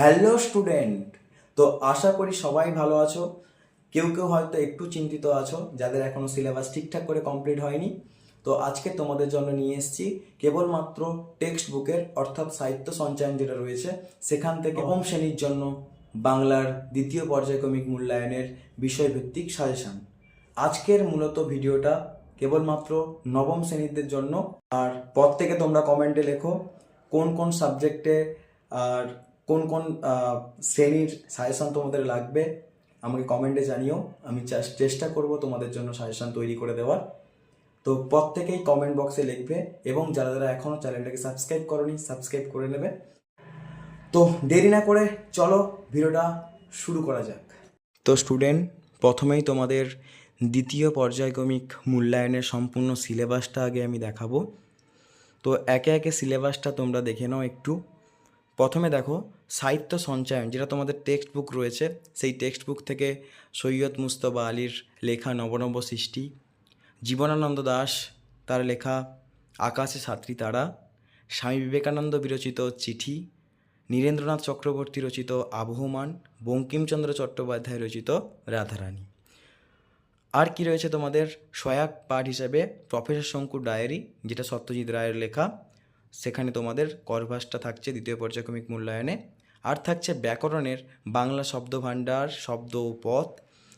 Hello student তো আশা করি সবাই ভালো আছো। কেউ কেউ হয়তো একটু চিন্তিত আছো যাদের এখনও সিলেবাস ঠিকঠাক করে কমপ্লিট হয়নি। তো আজকে তোমাদের জন্য নিয়ে এসেছি কেবলমাত্র টেক্সট বুকের অর্থাৎ সাহিত্য সঞ্চয়ন যেটা রয়েছে সেখান থেকে নবম শ্রেণির জন্য বাংলার দ্বিতীয় পর্যায়ক্রমিক মূল্যায়নের বিষয়ভিত্তিক সাজেশন আজকের মূলত ভিডিওটা কেবলমাত্র নবম শ্রেণীদের জন্য। আর পর থেকে তোমরা কমেন্টে লেখো কোন কোন সাবজেক্টে আর কোন কোন শ্রেণির সাজেশন তোমাদের লাগবে, আমাকে কমেন্টে জানিও। আমি চেষ্টা করব তোমাদের জন্য সাজেশন তৈরি করে দেওয়ার। তো প্রত্যেকেই কমেন্ট বক্সে লিখবে এবং যারা যারা এখনও চ্যানেলটাকে সাবস্ক্রাইব করনি সাবস্ক্রাইব করে নেবে। তো দেরি না করে চলো ভিডিওটা শুরু করা যাক। তো স্টুডেন্ট প্রথমেই তোমাদের দ্বিতীয় পর্যায়ক্রমিক মূল্যায়নের সম্পূর্ণ সিলেবাসটা আগে আমি দেখাবো। তো একে একে সিলেবাসটা তোমরা দেখে নাও একটু। প্রথমে দেখো, সাহিত্য সঞ্চয়ন, যেটা তোমাদের টেক্সট বুক রয়েছে, সেই টেক্সট বুক থেকে সৈয়দ মুস্তফা আলীর লেখা নবনব সৃষ্টি, জীবনানন্দ দাস তার লেখা আকাশে সাতটি তারা, স্বামী বিবেকানন্দ বিরচিত চিঠি, নীরেন্দ্রনাথ চক্রবর্তী রচিত আবহমান, বঙ্কিমচন্দ্র চট্টোপাধ্যায় রচিত রাধারানী। আর কি রয়েছে তোমাদের? সহায়ক পাঠ হিসাবে প্রফেসর শঙ্কুর ডায়েরি যেটা সত্যজিৎ রায়ের লেখা। সেখানে তোমাদের করভাসটা থাকছে দ্বিতীয় পর্যায়ক্রমিক মূল্যায়নে। আর থাকছে ব্যাকরণের বাংলা শব্দভাণ্ডার, শব্দ ও পথ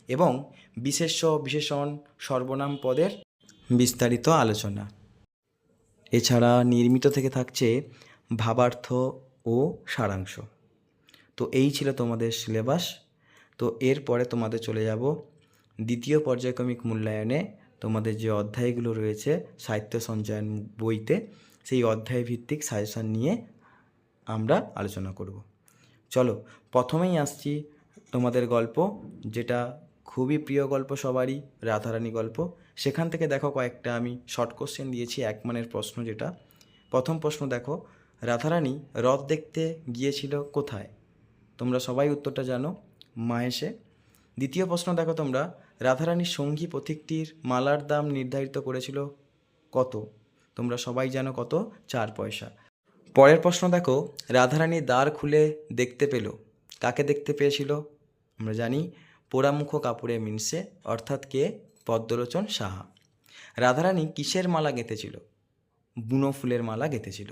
এবং বিশেষ্য বিশেষণ সর্বনাম পদের বিস্তারিত আলোচনা। এছাড়া নির্মিত থেকে থাকছে ভাবার্থ ও সারাংশ। তো এই ছিল তোমাদের সিলেবাস। তো এরপরে তোমাদের চলে যাব দ্বিতীয় পর্যায়ক্রমিক মূল্যায়নে। তোমাদের যে অধ্যায়গুলো রয়েছে, সাহিত্য সঞ্চয়ন বইতে সেই অধ্যায় ভিত্তিক সাজেশন নিয়ে আমরা আলোচনা করব। চলো, প্রথমেই আসছি তোমাদের গল্প, যেটা খুবই প্রিয় গল্প সবারই, রাধারানী গল্প। সেখান থেকে দেখো কয়েকটা আমি শর্ট কোশ্চেন দিয়েছি, এক মানের প্রশ্ন যেটা। প্রথম প্রশ্ন দেখো, রাধারানী রথ দেখতে গিয়েছিল কোথায়? তোমরা সবাই উত্তরটা জানো, মাহেশে। দ্বিতীয় প্রশ্ন দেখো তোমরা, রাধারানীর সঙ্গী পথিকটির মালার দাম নির্ধারিত করেছিল কত? তোমরা সবাই জানো কত? চার পয়সা। পরের প্রশ্ন দেখো, রাধারানী দ্বার খুলে দেখতে পেল। কাকে দেখতে পেয়েছিল? আমরা জানি, পোড়ামুখ কাপড়ে মিনসে, অর্থাৎ কে? পদ্মলোচন সাহা। রাধারানী কিসের মালা গেঁথেছিল? বুনো ফুলের মালা গেঁথেছিল।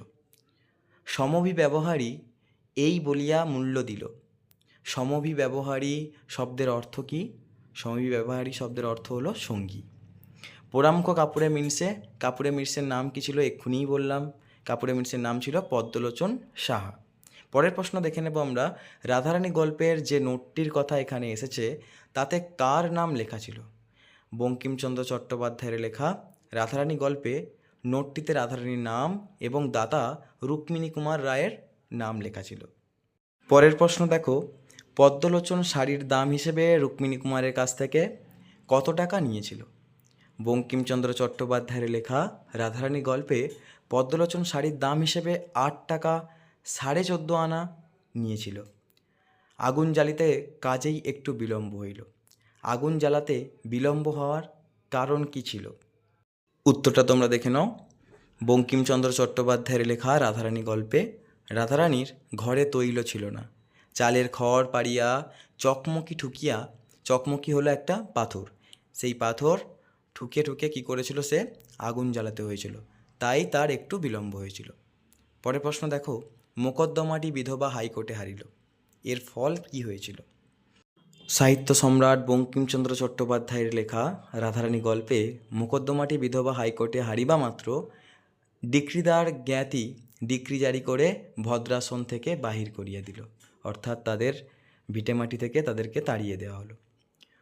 সমভি ব্যবহারী এই বলিয়া মূল্য দিল। সমভি ব্যবহারী শব্দের অর্থ কী? সমভি ব্যবহারী শব্দের অর্থ হলো সঙ্গী। পোড়ামুখ কাপুরে মিনসে। কাপুরে মিনসের নাম কি ছিল এক্ষুনিই বললাম। কাপুরে মিনসের নাম ছিল পদ্মলোচন সাহা। পরের প্রশ্ন দেখে নেব আমরা। রাধারানী গল্পের যে নোটটির কথা এখানে এসেছে, তাতে কার নাম লেখা ছিল? বঙ্কিমচন্দ্র চট্টোপাধ্যায়ের লেখা রাধারানী গল্পে নোটটিতে রাধারানীর নাম এবং দাতা রুক্মিণী কুমার রায়ের নাম লেখা ছিল। পরের প্রশ্ন দেখো। পদ্মলোচন শাড়ির দাম হিসেবে রুক্মিণী কুমারের কাছ থেকে কত টাকা নিয়েছিল? বঙ্কিমচন্দ্র চট্টোপাধ্যায়ের লেখা রাধারানী গল্পে পদ্মলোচন শাড়ির দাম হিসেবে আট টাকা সাড়ে চোদ্দ আনা নিয়েছিল। আগুন জ্বালিতে কাজেই একটু বিলম্ব হইল। আগুন জ্বালাতে বিলম্ব হওয়ার কারণ কি ছিল? উত্তরটা তোমরা দেখে নাও। বঙ্কিমচন্দ্র চট্টোপাধ্যায়ের লেখা রাধারানী গল্পে রাধারানীর ঘরে তৈল ছিল না। চালের খড় পাড়িয়া চকমকি ঠুকিয়া, চকমকি হলো একটা পাথর। সেই পাথর ঠুকে ঠুকে কি করেছিল সে? আগুন জ্বালাতে হয়েছিল। তাই তার একটু বিলম্ব হয়েছিল। পরের প্রশ্ন দেখো, মোকদ্দমাটি বিধবা হাইকোর্টে হারিল। এর ফল কি হয়েছিল? সাহিত্য সম্রাট বঙ্কিমচন্দ্র চট্টোপাধ্যায়ের লেখা রাধারানী গল্পে মোকদ্দমাটি বিধবা হাইকোর্টে হারিবা মাত্র ডিক্রিদার জ্ঞাতি ডিক্রি জারি করে ভদ্রাসন থেকে বাহির করিয়া দিল। অর্থাৎ তাদের ভিটেমাটি থেকে তাদেরকে তাড়িয়ে দেওয়া হলো।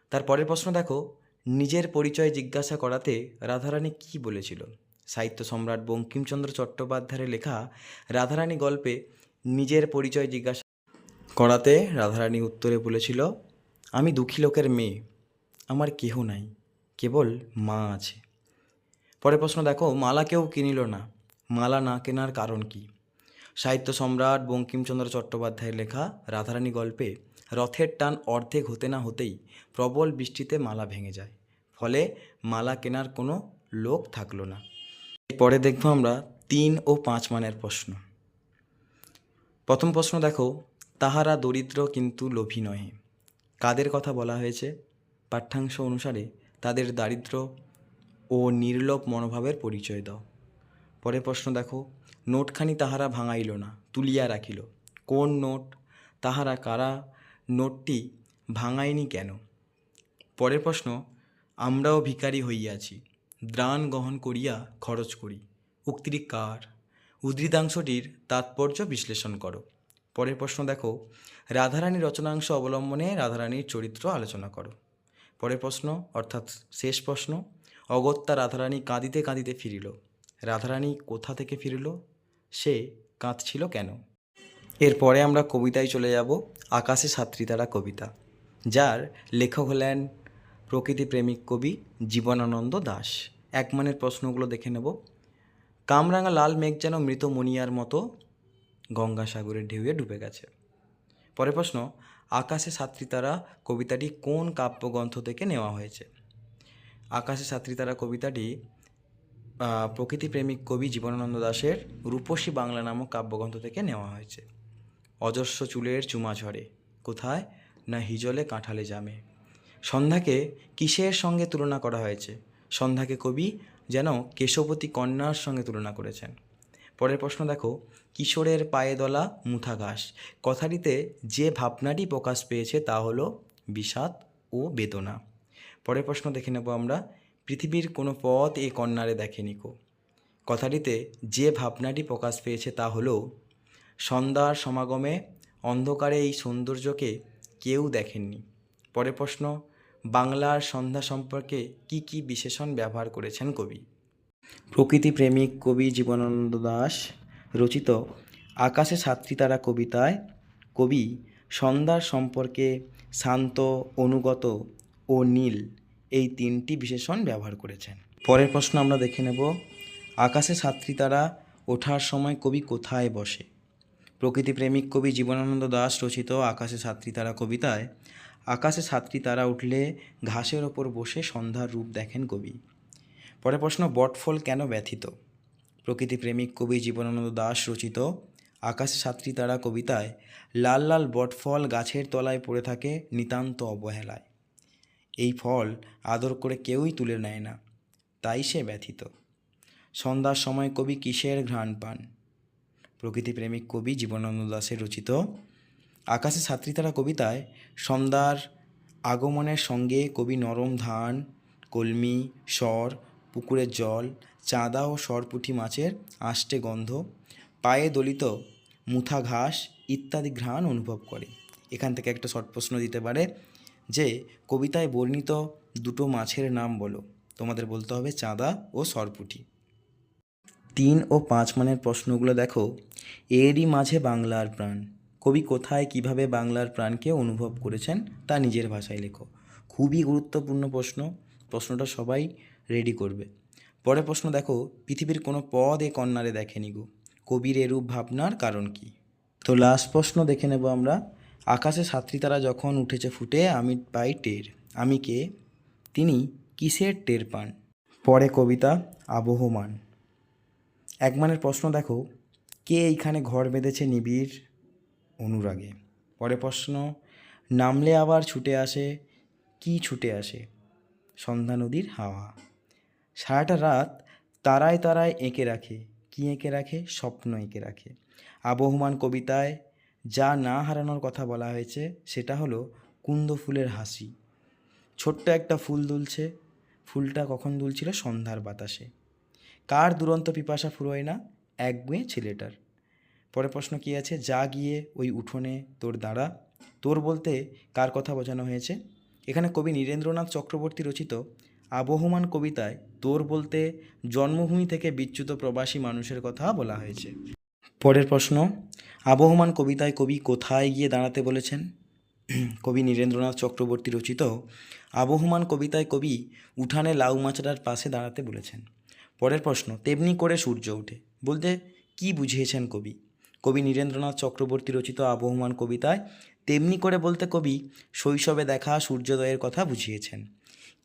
তারপরের প্রশ্ন দেখো নিজের পরিচয় জিজ্ঞাসা করাতে রাধারানী কি বলেছিল? সাহিত্য সম্রাট বঙ্কিমচন্দ্র চট্টোপাধ্যায়ের লেখা রাধারানী গল্পে নিজের পরিচয় জিজ্ঞাসা করাতে রাধারানী উত্তরে বলেছিল, আমি দুঃখী লোকের মেয়ে, আমার কেহ নাই, কেবল মা আছে। পরের প্রশ্ন, দেখো, মালা কেউ কিনিল না, মালা না কেনার কারণ কি? সাহিত্য সম্রাট বঙ্কিমচন্দ্র চট্টোপাধ্যায়ের লেখা রাধারানী গল্পে রথের টান অর্ধেক হতে না হতেই প্রবল বৃষ্টিতে মালা ভেঙে যায়। ফলে মালা কেনার কোনো লোক থাকল না। পরে দেখব আমরা তিন ও পাঁচ মানের প্রশ্ন। প্রথম প্রশ্ন দেখো, তাহারা দরিদ্র কিন্তু লোভী নহে। কাদের কথা বলা হয়েছে? পাঠ্যাংশ অনুসারে তাদের দারিদ্র ও নির্লোভ মনোভাবের পরিচয় দাও। পরের প্রশ্ন দেখো, নোটখানি তাহারা ভাঙাইল না, তুলিয়া রাখিল। কোন নোট? তাহারা কারা? নোটটি ভাঙায়নি কেন? পরের প্রশ্ন আমরাও ভিখারি হইয়াছি। দ্রাণ গ্রহণ করিয়া খরচ করি। উক্তিটি কার? উদ্ধৃতাংশটির তাৎপর্য বিশ্লেষণ করো। পরের প্রশ্ন দেখো রাধারানী রচনাংশ অবলম্বনে রাধারানীর চরিত্র আলোচনা করো। পরের প্রশ্ন, অর্থাৎ শেষ প্রশ্ন, অগত্যা রাধারানী কাঁদিতে কাঁদিতে ফিরিল। রাধারানী কোথা থেকে ফিরিল? সে কাঁদছিল কেন? এরপরে আমরা কবিতায় চলে যাব আকাশে সাত্রীতারা কবিতা, যার লেখক হলেন প্রকৃতিপ্রেমিক কবি জীবনানন্দ দাস। এক মানের প্রশ্নগুলো দেখে নেব। কামরাঙা লাল মেঘ যেন মৃত মনিয়ার মতো গঙ্গাসাগরের ঢেউয়ে ডুবে গেছে। পরের প্রশ্ন আকাশে সাত্রীতারা কবিতাটি কোন কাব্যগ্রন্থ থেকে নেওয়া হয়েছে? আকাশে সাত্রীতারা কবিতাটি আহ, প্রকৃতিপ্রেমিক কবি জীবনানন্দ দাশের রূপসী বাংলা নামক কাব্যগ্রন্থ থেকে নেওয়া হয়েছে। অজস্র চুলের চুমা ঝরে কোথায়? না হিজলে কাঁঠালে জামে। সন্ধ্যাকে কিসের সঙ্গে তুলনা করা হয়েছে? সন্ধ্যাকে কবি যেন কেশবতী কন্যার সঙ্গে তুলনা করেছেন। পরের প্রশ্ন দেখো, কিশোরের পায়ে দলা মুথা ঘাস। কথাটিতে যে ভাবনাটি প্রকাশ পেয়েছে তা হলো বিষাদ ও বেদনা। পরের প্রশ্ন দেখে নেব আমরা, পৃথিবীর কোনো পথ এই কন্যারে দেখেনি কো? কথাটিতে যে ভাবনাটি প্রকাশ পেয়েছে তা হলো, সন্ধ্যার সমাগমে অন্ধকারে এই সৌন্দর্যকে কেউ দেখেননি। পরের প্রশ্ন বাংলার সন্ধ্যা সম্পর্কে কি কি বিশেষণ ব্যবহার করেছেন কবি? প্রকৃতিপ্রেমিক কবি জীবনানন্দ দাস, রচিত আকাশে সাত্রীতারা কবিতায়, কবি সন্ধ্যার সম্পর্কে শান্ত, অনুগত ও নীল এই তিনটি বিশেষণ ব্যবহার করেছেন। পরের প্রশ্ন আমরা দেখে নেব, আকাশে সাত্রীতারা ওঠার সময় কবি কোথায় বসে? প্রকৃতিপ্রেমিক কবি জীবনানন্দ দাস রচিত আকাশে সাত্রী তারা কবিতায় আকাশে সাতটি তারা উঠলে ঘাসের ওপর বসে সন্ধ্যার রূপ দেখেন কবি। পরে প্রশ্ন বটফল কেন ব্যথিত? প্রকৃতিপ্রেমিক কবি জীবনানন্দ দাস রচিত, আকাশে সাতটি তারা কবিতায়, লাল লাল বটফল গাছের তলায় পড়ে থাকে নিতান্ত অবহেলায়। এই ফল আদর করে কেউই তুলে নেয় না, তাই সে ব্যথিত। সন্ধ্যার সময় কবি কিসের ঘ্রাণ পান? প্রকৃতিপ্রেমিক কবি জীবনানন্দ দাশের রচিত আকাশে সাত্রীতারা কবিতায়, সন্ধ্যার আগমনের সঙ্গে কবি নরম ধান, কলমি স্বর পুকুরের জল, চাঁদা ও সরপুঁটি মাছের আষ্টে গন্ধ, পায়ে দলিত মুথা ঘাস ইত্যাদি ঘ্রাণ অনুভব করে। এখান থেকে একটা শর্ট প্রশ্ন দিতে পারে যে, কবিতায় বর্ণিত দুটো মাছের নাম বলো। তোমাদের বলতে হবে চাঁদা ও সরপুঁটি তিন ও পাঁচ মানের প্রশ্নগুলো দেখো। এরই মাঝে বাংলার প্রাণ। কবি কোথায় কীভাবে বাংলার প্রাণকে অনুভব করেছেন তা নিজের ভাষায় লেখো। খুবই গুরুত্বপূর্ণ প্রশ্ন। প্রশ্নটা সবাই রেডি করবে। পরের প্রশ্ন দেখো, পৃথিবীর কোনো পদ এ কন্যারে দেখেনি গো। কবির এরূপ ভাবনার কারণ কি? তো লাস্ট প্রশ্ন দেখে নেব আমরা। আকাশে সাত্রী তারা যখন উঠেছে ফুটে, আমি পাই টের। আমি কে? তিনি কিসের টের পান? পরে কবিতা, আবহমান। একমানের প্রশ্ন দেখো, কে এইখানে ঘর বেঁধেছে নিবিড়? অনুরাগে। পরে প্রশ্ন, নামলে আবার ছুটে আসে? কি ছুটে আসে? সন্ধ্যা নদীর হাওয়া। সারাটা রাত তারায় তারায় এঁকে রাখে। কি এঁকে রাখে? স্বপ্ন এঁকে রাখে। আবহমান কবিতায় যা না হারানোর কথা বলা হয়েছে, সেটা হলো কুন্দ ফুলের হাসি। ছোট্ট একটা ফুল দুলছে। ফুলটা কখন দুলছিল? সন্ধ্যার বাতাসে। কার দুরন্ত পিপাসা ফুরোয় না? একগুঁয়ে ছেলেটার। পরে প্রশ্ন কী আছে? যা গিয়ে ওই উঠোনে তোর দাঁড়া। তোর বলতে কার কথা বোঝানো হয়েছে? এখানে কবি নীরেন্দ্রনাথ চক্রবর্তী রচিত আবহমান কবিতায় তোর বলতে জন্মভূমি থেকে বিচ্যুত প্রবাসী মানুষের কথা বলা হয়েছে। পরের প্রশ্ন, আবহমান কবিতায় কবি কোথায় গিয়ে দাঁড়াতে বলেছেন? কবি নীরেন্দ্রনাথ চক্রবর্তী রচিত আবহমান কবিতায় কবি উঠানে লাউ মাচাটার পাশে দাঁড়াতে বলেছেন। পরের প্রশ্ন, তেমনি করে সূর্য ওঠে। বলতে কি বুঝিয়েছেন কবি? কবি নীরেন্দ্রনাথ চক্রবর্তী রচিত আবহমান কবিতায় তেমনি করে বলতে কবি শৈশবে দেখা সূর্যোদয়ের কথা বুঝিয়েছেন।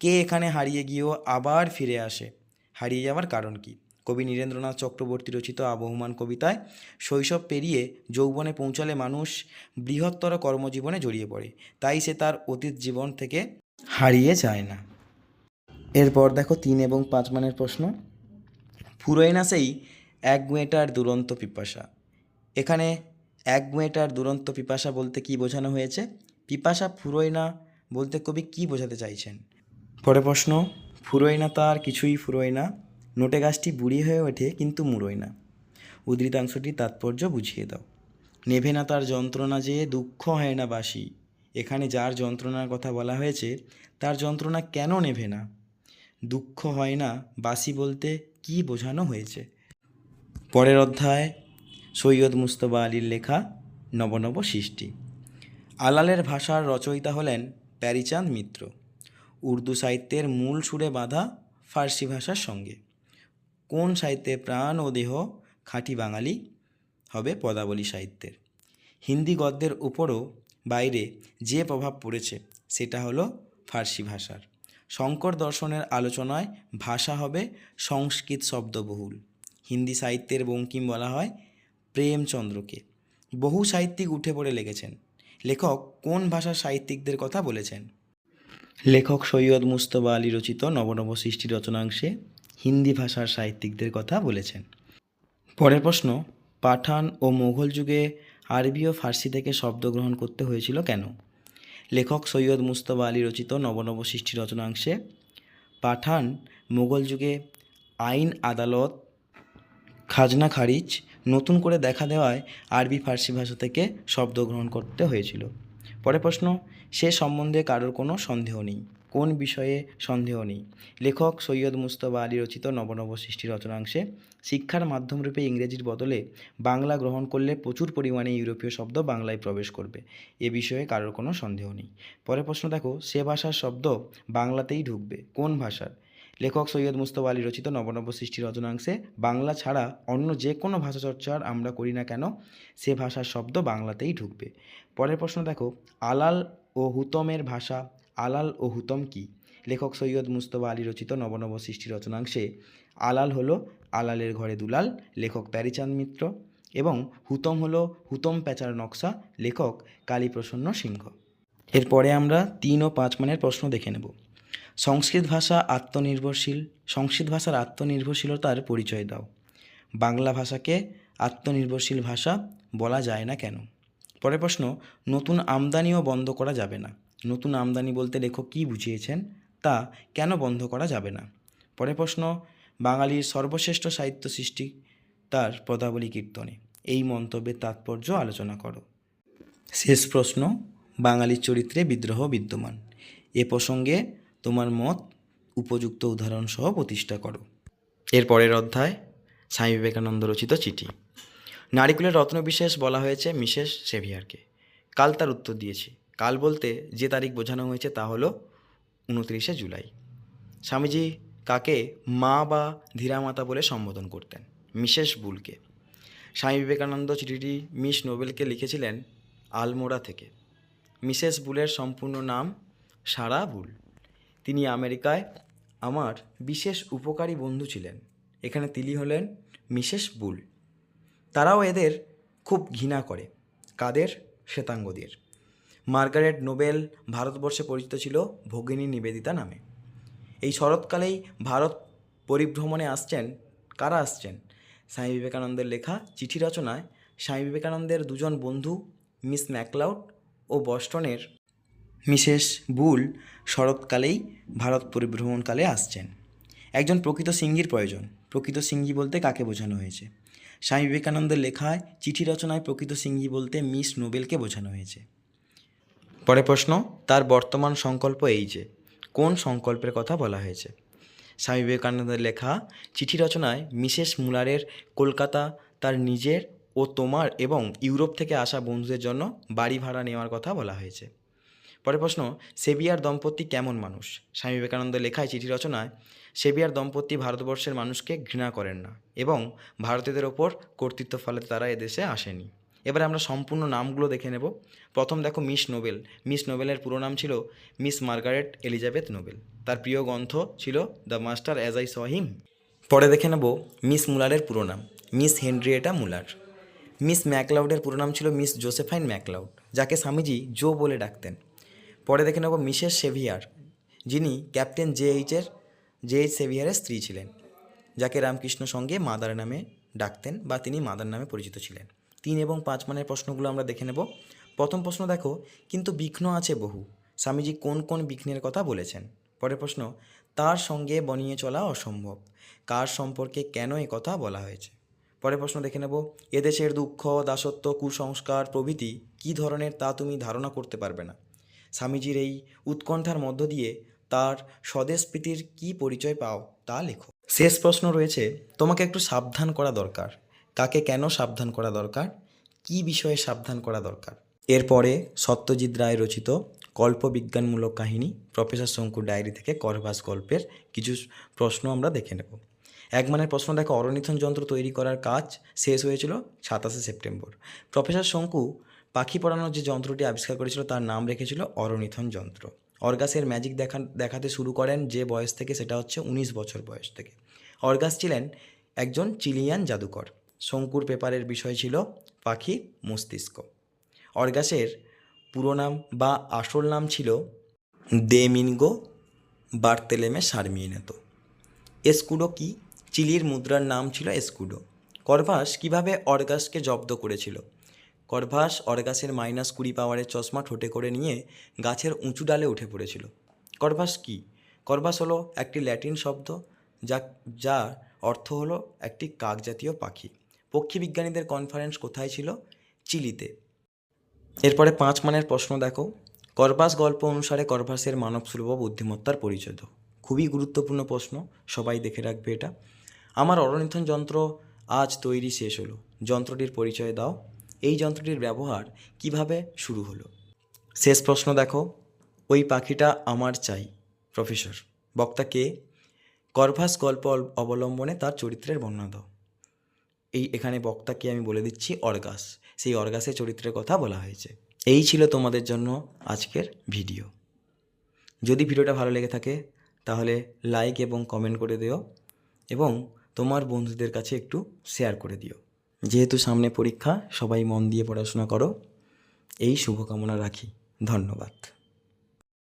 কে এখানে হারিয়ে গিয়েও আবার ফিরে আসে? হারিয়ে যাওয়ার কারণ কি? কবি নীরেন্দ্রনাথ চক্রবর্তী রচিত আবহমান কবিতায় শৈশব পেরিয়ে যৌবনে পৌঁছালে মানুষ বৃহত্তর কর্মজীবনে জড়িয়ে পড়ে। তাই সে তার অতীত জীবন থেকে হারিয়ে যায় না। এরপর দেখো তিন এবং পাঁচ মানের প্রশ্ন। ফুরোয় না সেই এক গুঁয়েটার দুরন্ত পিপাসা। এখানে এক গুঁয়েটার দুরন্ত পিপাসা বলতে কি বোঝানো হয়েছে? পিপাসা ফুরোয় না বলতে কবি কি বোঝাতে চাইছেন? পরে প্রশ্ন ফুরোয় না তার কিছুই ফুরোয় না নোটে গাছটি বুড়ি হয়ে ওঠে কিন্তু মুড়োয় না উদ্ধৃতাংশটির তাৎপর্য বুঝিয়ে দাও। নেভে না তার যন্ত্রণা যে দুঃখ হয় না বাসি। এখানে যার যন্ত্রণার কথা বলা হয়েছে, তার যন্ত্রণা কেন নেভে না? দুঃখ হয় না বাসি বলতে কি বোঝানো হয়েছে? পরের অধ্যায় সৈয়দ মুস্তফা আলীর লেখা নবনব সৃষ্টি। আলালের ভাষার রচয়িতা হলেন প্যারিচাঁদ মিত্র। উর্দু সাহিত্যের মূল সুরে বাঁধা ফার্সি ভাষার সঙ্গে। কোন সাহিত্যে প্রাণ ও দেহ খাঁটি বাঙালি হবে পদাবলী সাহিত্যের? হিন্দি গদ্যের উপরও বাইরে যে প্রভাব পড়েছে সেটা হলো ফার্সি ভাষার। শঙ্কর দর্শনের আলোচনায় ভাষা হবে সংস্কৃত শব্দবহুল। হিন্দি সাহিত্যের বঙ্কিম বলা হয় প্রেমচন্দ্রকে। বহু সাহিত্যিক উঠে পড়ে লেগেছেন। লেখক কোন ভাষার সাহিত্যিকদের কথা বলেছেন? লেখক সৈয়দ মুস্তফা আলী রচিত নবনব সৃষ্টি রচনাংশে হিন্দি ভাষার সাহিত্যিকদের কথা বলেছেন। পরের প্রশ্ন, পাঠান ও মোঘল যুগে আরবি ও ফার্সি থেকে শব্দ গ্রহণ করতে হয়েছিল কেন? লেখক সৈয়দ মুস্তফা আলী রচিত নবনব সৃষ্টি রচনাংশে, পাঠান মোগল যুগে আইন, আদালত, খাজনা খারিজ নতুন করে দেখা দেওয়ায় আরবি ফার্সি ভাষা থেকে শব্দ গ্রহণ করতে হয়েছিল। পরে প্রশ্ন, সে সম্বন্ধে কারোর কোনো সন্দেহ নেই। কোন বিষয়ে সন্দেহ নেই? লেখক সৈয়দ মুস্তফা আলী রচিত নবনব সৃষ্টি রচনাংশে শিক্ষার মাধ্যমরূপে ইংরেজির বদলে বাংলা গ্রহণ করলে প্রচুর পরিমাণে ইউরোপীয় শব্দ বাংলায় প্রবেশ করবে। এ বিষয়ে কারোর কোনো সন্দেহ নেই। পরের প্রশ্ন দেখো, সে ভাষার শব্দ বাংলাতেই ঢুকবে। কোন ভাষার? লেখক সৈয়দ মুস্তফা আলী রচিত নবনব সৃষ্টি রচনাংশে বাংলা ছাড়া অন্য যে কোনো ভাষা চর্চার আমরা করি না কেন, সে ভাষার শব্দ বাংলাতেই ঢুকবে। পরের প্রশ্ন দেখো, আলাল ও হুতমের ভাষা, আলাল ও হুতম কি? লেখক সৈয়দ মুস্তফা আলী রচিত নবনব সৃষ্টি রচনাংশে আলাল হলো আলালের ঘরে দুলাল, লেখক প্যারিচাঁদ মিত্র এবং হুতম হলো হুতম প্যাচার নকশা, লেখক কালীপ্রসন্ন সিংহ। এরপরে আমরা তিন ও পাঁচ মানের প্রশ্ন দেখে নেব। সংস্কৃত ভাষা আত্মনির্ভরশীল, সংস্কৃত ভাষার আত্মনির্ভরশীলতার পরিচয় দাও। বাংলা ভাষাকে আত্মনির্ভরশীল ভাষা বলা যায় না কেন? পরের প্রশ্ন, নতুন আমদানিও বন্ধ করা যাবে না। নতুন আমদানি বলতে লেখক কী বুঝিয়েছেন? তা কেন বন্ধ করা যাবে না? পরের প্রশ্ন, বাঙালির সর্বশ্রেষ্ঠ সাহিত্য সৃষ্টি তার পদাবলী কীর্তনে। এই মন্তব্যের তাৎপর্য আলোচনা করো। শেষ প্রশ্ন, বাঙালির চরিত্রে বিদ্রোহ বিদ্যমান। এ প্রসঙ্গে তোমার মত উপযুক্ত উদাহরণ সহ প্রতিষ্ঠা করো। এর পরের অধ্যায়, স্বামী বিবেকানন্দ রচিত চিঠি। নারিকুলের রত্নবিশেষ বলা হয়েছে মিসেস সেভিয়ারকে। কাল তার উত্তর দিয়েছি। কাল বলতে যে তারিখ বোঝানো হয়েছে তা হলো উনত্রিশে জুলাই। স্বামীজি কাকে মা বা ধীরামাতা বলে সম্বোধন করতেন, মিসেস বুলকে। স্বামী বিবেকানন্দ চিঠিটি মিস নোবেলকে লিখেছিলেন আলমোড়া থেকে। মিসেস বুলের সম্পূর্ণ নাম সারা বুল। তিনি আমেরিকায় আমার বিশেষ উপকারী বন্ধু ছিলেন। এখানে তিনি হলেন মিসেস বুল। তারাও এদের খুব ঘৃণা করে, কাদের? শ্বেতাঙ্গদের। মার্গারেট নোবেল ভারতবর্ষে পরিচিত ছিল ভগিনী নিবেদিতা নামে। এই শরৎকালেই ভারত পরিভ্রমণে আসছেন, কারা আসছেন? স্বামী বিবেকানন্দের লেখা, চিঠি রচনায় স্বামী বিবেকানন্দের দুজন বন্ধু, মিস ম্যাকলাউড ও বস্টনের মিসেস বুল শরৎকালেই ভারত পরিভ্রমণকালে আসছেন। একজন প্রকৃত সিঙ্গির প্রয়োজন। প্রকৃত সিঙ্গি বলতে কাকে বোঝানো হয়েছে? স্বামী বিবেকানন্দের লেখায়, চিঠি রচনায় প্রকৃত সিঙ্গি বলতে মিস নোবেলকে বোঝানো হয়েছে। পরে প্রশ্ন, তার বর্তমান সংকল্প এই যে, কোন সংকল্পের কথা বলা হয়েছে? স্বামী বিবেকানন্দের লেখা, চিঠি রচনায় মিসেস মুলারের কলকাতা, তার নিজের ও তোমার এবং ইউরোপ থেকে আসা বন্ধুদের জন্য বাড়ি ভাড়া নেওয়ার কথা বলা হয়েছে। পরে প্রশ্ন সেবিয়ার দম্পতি কেমন মানুষ? স্বামী বিবেকানন্দের লেখায় চিঠি রচনায় সেবিয়ার দম্পতি ভারতবর্ষের মানুষকে ঘৃণা করেন না এবং ভারতীয়দের ওপর কর্তৃত্ব ফলাতে তারা এদেশে আসেনি। এবারে আমরা সম্পূর্ণ নামগুলো দেখে নেব। প্রথম দেখো মিস নোবেল। মিস নোবেলের পুরো নাম ছিল মিস মার্গারেট এলিজাবেথ নোবেল। তার প্রিয় গ্রন্থ ছিল the master as I saw him পরে দেখে নেব মিস মুলারের পুরো নাম, মিস হেনরিয়েটা মুলার। মিস ম্যাকলাউডের পুরো নাম ছিল মিস জোসেফাইন ম্যাকলাউড, যাকে স্বামীজি জো বলে ডাকতেন। পরে দেখে নেব মিসেস সেভিয়ার, যিনি ক্যাপ্টেন জে এইচের জে এইচ সেভিয়ারের স্ত্রী ছিলেন, যাকে রামকৃষ্ণ সঙ্গে মাদার নামে ডাকতেন বা তিনি মাদার নামে পরিচিত ছিলেন। তিন এবং পাঁচ মানের প্রশ্নগুলো আমরা দেখে নেব। প্রথম প্রশ্ন দেখো, কিন্তু বিঘ্ন আছে বহু। স্বামীজি কোন কোন বিঘ্নের কথা বলেছেন? পরের প্রশ্ন, তার সঙ্গে বনিয়ে চলা অসম্ভব। কার সম্পর্কে কেন এ কথা বলা হয়েছে? পরের প্রশ্ন দেখে নেব, এদেশের দুঃখ, দাসত্ব, কুসংস্কার প্রভৃতি কী ধরনের তা তুমি ধারণা করতে পারবে না? স্বামীজির এই উৎকণ্ঠার মধ্য দিয়ে তার স্বদেশ প্রীতির কী পরিচয় পাও তা লেখো। শেষ প্রশ্ন রয়েছে, তোমাকে একটু সাবধান করা দরকার। কাকে কেন সাবধান করা দরকার? কী বিষয়ে সাবধান করা দরকার? এরপরে সত্যজিৎ রায় রচিত কল্পবিজ্ঞানমূলক কাহিনী, প্রফেসর শঙ্কুর ডায়েরি থেকে করভাস গল্পের কিছু প্রশ্ন আমরা দেখে নেব। এক মানের প্রশ্ন দেখো অরনিথন যন্ত্র তৈরি করার কাজ শেষ হয়েছিল সাতাশে সেপ্টেম্বর। প্রফেসর শঙ্কু পাখি পড়ানোর যে যন্ত্রটি আবিষ্কার করেছিল তার নাম রেখেছিল অরনিথন যন্ত্র। অর্গাসের ম্যাজিক দেখা, দেখাতে শুরু করেন যে বয়স থেকে, সেটা হচ্ছে উনিশ বছর বয়স থেকে। অর্গাস ছিলেন একজন চিলিয়ান জাদুকর। শঙ্কুর পেপারের বিষয় ছিল পাখি মস্তিষ্ক। অর্গাসের পুরো নাম বা আসল নাম ছিল দেমিনগো বার্তেলেমে সারমিয়েনেতো এসকুডো কি? চিলির মুদ্রার নাম ছিল এসকুডো। করভাস কীভাবে অর্গাসকে জব্দ করেছিল? করভাস অর্গাসের মাইনাস কুড়ি পাওয়ারের চশমা ঠোঁটে করে নিয়ে গাছের উঁচু ডালে উঠে পড়েছিল। করভাস কি? করভাস হলো একটি ল্যাটিন শব্দ যা, যার অর্থ হলো একটি কাক জাতীয় পাখি। পক্ষী বিজ্ঞানীদের কনফারেন্স কোথায় ছিল? চিলিতে। এরপরে পাঁচ মানের প্রশ্ন দেখো। করভাস গল্প অনুসারে করভাসের মানবসুলভ বুদ্ধিমত্তার পরিচয় খুবই গুরুত্বপূর্ণ প্রশ্ন, সবাই দেখে রাখবে এটা। আমার অরনিথন যন্ত্র আজ তৈরি শেষ হলো। যন্ত্রটির পরিচয় দাও। এই যন্ত্রটির ব্যবহার কীভাবে শুরু হলো? শেষ প্রশ্ন দেখো। ওই পাখিটা আমার চাই, প্রফেসর। বক্তা কে? করভাস গল্প অবলম্বনে তার চরিত্রের বর্ণনা দাও। এই এখানে বক্তাকে আমি বলে দিচ্ছি অর্গাস। সেই অর্গাসের চরিত্রের কথা বলা হয়েছে। এই ছিল তোমাদের জন্য আজকের ভিডিও। যদি ভিডিওটা ভালো লেগে থাকে, তাহলে লাইক এবং কমেন্ট করে দিও এবং তোমার বন্ধুদের কাছে একটু শেয়ার করে দিও। যেহেতু সামনে পরীক্ষা সবাই মন দিয়ে পড়াশোনা করো। এই শুভকামনা রাখি। ধন্যবাদ।